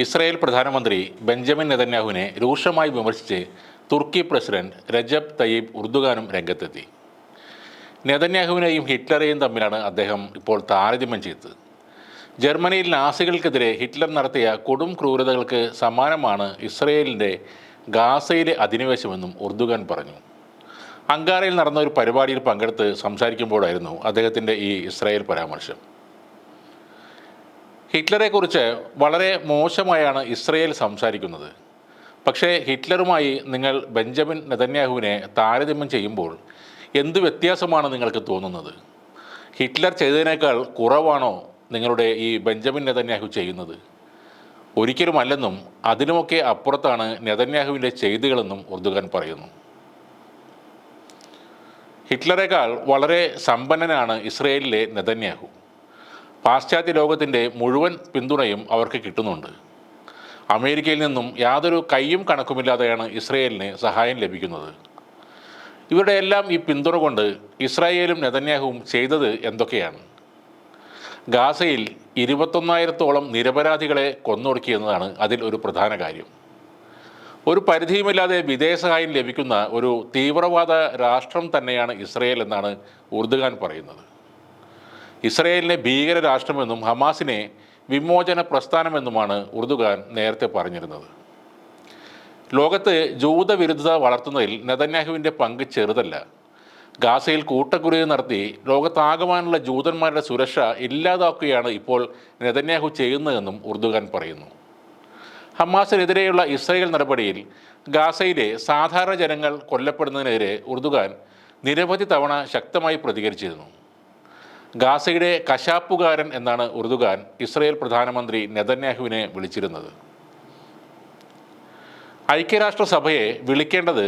Israel പ്രധാനമന്ത്രി Benjamin നെതന്യാഹുവിനെ രൂക്ഷമായി വിമർശിച്ച് തുർക്കി പ്രസിഡന്റ് രജബ് തയ്യബ് ഉർദുഗാനും രംഗത്തെത്തി. നെതന്യാഹുവിനെയും ഹിറ്റ്ലറെയും തമ്മിലാണ് അദ്ദേഹം ഇപ്പോൾ താരതമ്യം ചെയ്തത്. ജർമ്മനിയിൽ നാസികൾക്കെതിരെ ഹിറ്റ്ലർ നടത്തിയ കൊടും ക്രൂരതകൾക്ക് സമാനമാണ് ഇസ്രയേലിന്റെ ഗാസയിലെ അധിനിവേശമെന്നും ഉർദുഗാൻ പറഞ്ഞു. അങ്കാറയിൽ നടന്ന ഒരു പരിപാടിയിൽ പങ്കെടുത്ത് സംസാരിക്കുമ്പോഴായിരുന്നു അദ്ദേഹത്തിന്റെ ഈ ഇസ്രായേൽ പരാമർശം. ഹിറ്റ്ലറെക്കുറിച്ച് വളരെ മോശമായാണ് ഇസ്രയേൽ സംസാരിക്കുന്നത്. പക്ഷേ ഹിറ്റ്ലറുമായി നിങ്ങൾ ബെഞ്ചമിൻ നെതന്യാഹുവിനെ താരതമ്യം ചെയ്യുമ്പോൾ എന്ത് വ്യത്യാസമാണ് നിങ്ങൾക്ക് തോന്നുന്നത്? ഹിറ്റ്ലർ ചെയ്തതിനേക്കാൾ കുറവാണോ നിങ്ങളുടെ ഈ ബെഞ്ചമിൻ നെതന്യാഹു ചെയ്യുന്നത്? ഒരിക്കലുമല്ലെന്നും അതിനുമൊക്കെ അപ്പുറത്താണ് നെതന്യാഹുവിന്റെ ചെയ്തികളെന്നും ഉർദുഖാൻ പറയുന്നു. ഹിറ്റ്ലറേക്കാൾ വളരെ സമ്പന്നനാണ് ഇസ്രയേലിലെ നെതന്യാഹു. പാശ്ചാത്യ ലോകത്തിന്റെ മുഴുവൻ പിന്തുണയും അവർക്ക് കിട്ടുന്നുണ്ട്. അമേരിക്കയിൽ നിന്നും യാതൊരു കൈയും കണക്കുമില്ലാതെയാണ് ഇസ്രയേലിന് സഹായം ലഭിക്കുന്നത്. ഇവരുടെ എല്ലാം ഈ പിന്തുണ കൊണ്ട് ഇസ്രായേലും നെതന്യാഹുവും ചെയ്തത് എന്തൊക്കെയാണ്? ഗാസയിൽ ഇരുപത്തൊന്നായിരത്തോളം നിരപരാധികളെ കൊന്നൊടുക്കിയെന്നതാണ് അതിൽ ഒരു പ്രധാന കാര്യം. ഒരു പരിധിയുമില്ലാതെ വിദേശ സഹായം ലഭിക്കുന്ന ഒരു തീവ്രവാദ രാഷ്ട്രം തന്നെയാണ് ഇസ്രയേൽ എന്നാണ് ഉർദുഖാൻ പറയുന്നത്. ഇസ്രയേലിനെ ഭീകര രാഷ്ട്രമെന്നും ഹമാസിനെ വിമോചന പ്രസ്ഥാനമെന്നുമാണ് ഉർദുഗാൻ നേരത്തെ പറഞ്ഞിരുന്നത്. ലോകത്ത് ജൂതവിരുദ്ധത വളർത്തുന്നതിൽ നെതന്യാഹുവിന്റെ പങ്ക് ചെറുതല്ല. ഗാസയിൽ കൂട്ടക്കുരുതി നടത്തി ലോകത്താകമാനുള്ള ജൂതന്മാരുടെ സുരക്ഷ ഇല്ലാതാക്കുകയാണ് ഇപ്പോൾ നെതന്യാഹു ചെയ്യുന്നതെന്നും ഉർദുഗാൻ പറയുന്നു. ഹമാസിനെതിരെയുള്ള ഇസ്രയേൽ നടപടിയിൽ ഗാസയിലെ സാധാരണ ജനങ്ങൾ കൊല്ലപ്പെടുന്നതിനെതിരെ ഉർദുഗാൻ നിരവധി തവണ ശക്തമായി പ്രതികരിച്ചിരുന്നു. ഗാസയുടെ കശാപ്പുകാരൻ എന്നാണ് ഉറുദുഖാൻ ഇസ്രയേൽ പ്രധാനമന്ത്രി നെതന്യാഹുവിനെ വിളിച്ചിരുന്നത്. ഐക്യരാഷ്ട്രസഭയെ വിളിക്കേണ്ടത്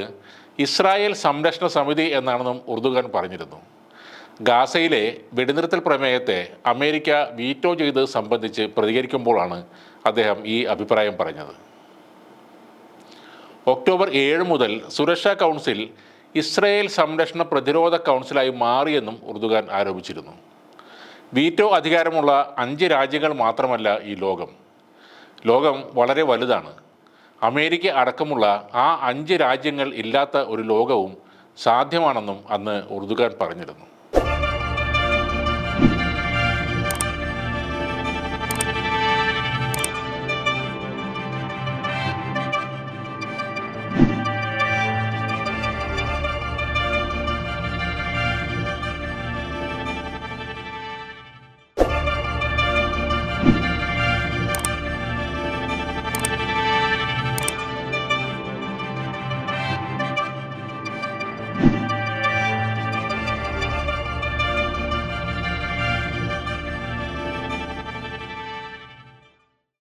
ഇസ്രായേൽ സംരക്ഷണ സമിതി എന്നാണെന്നും ഉറുദുഖാൻ പറഞ്ഞിരുന്നു. ഗാസയിലെ വെടിനിർത്തൽ പ്രമേയത്തെ അമേരിക്ക വീറ്റോ ചെയ്ത് സംബന്ധിച്ച് പ്രതികരിക്കുമ്പോഴാണ് അദ്ദേഹം ഈ അഭിപ്രായം പറഞ്ഞത്. ഒക്ടോബർ ഏഴ് മുതൽ സുരക്ഷാ കൗൺസിൽ ഇസ്രയേൽ സംരക്ഷണ പ്രതിരോധ കൗൺസിലായി മാറിയെന്നും ഉറുദുഖാൻ ആരോപിച്ചിരുന്നു. വീറ്റോ അധികാരമുള്ള അഞ്ച് രാജ്യങ്ങൾ മാത്രമല്ല ഈ ലോകം. ലോകം വളരെ വലുതാണ്. അമേരിക്ക അടക്കമുള്ള ആ അഞ്ച് രാജ്യങ്ങൾ ഇല്ലാത്ത ഒരു ലോകവും സാധ്യമാണെന്നും അന്ന് ഉറുദുഖാൻ പറഞ്ഞിരുന്നു.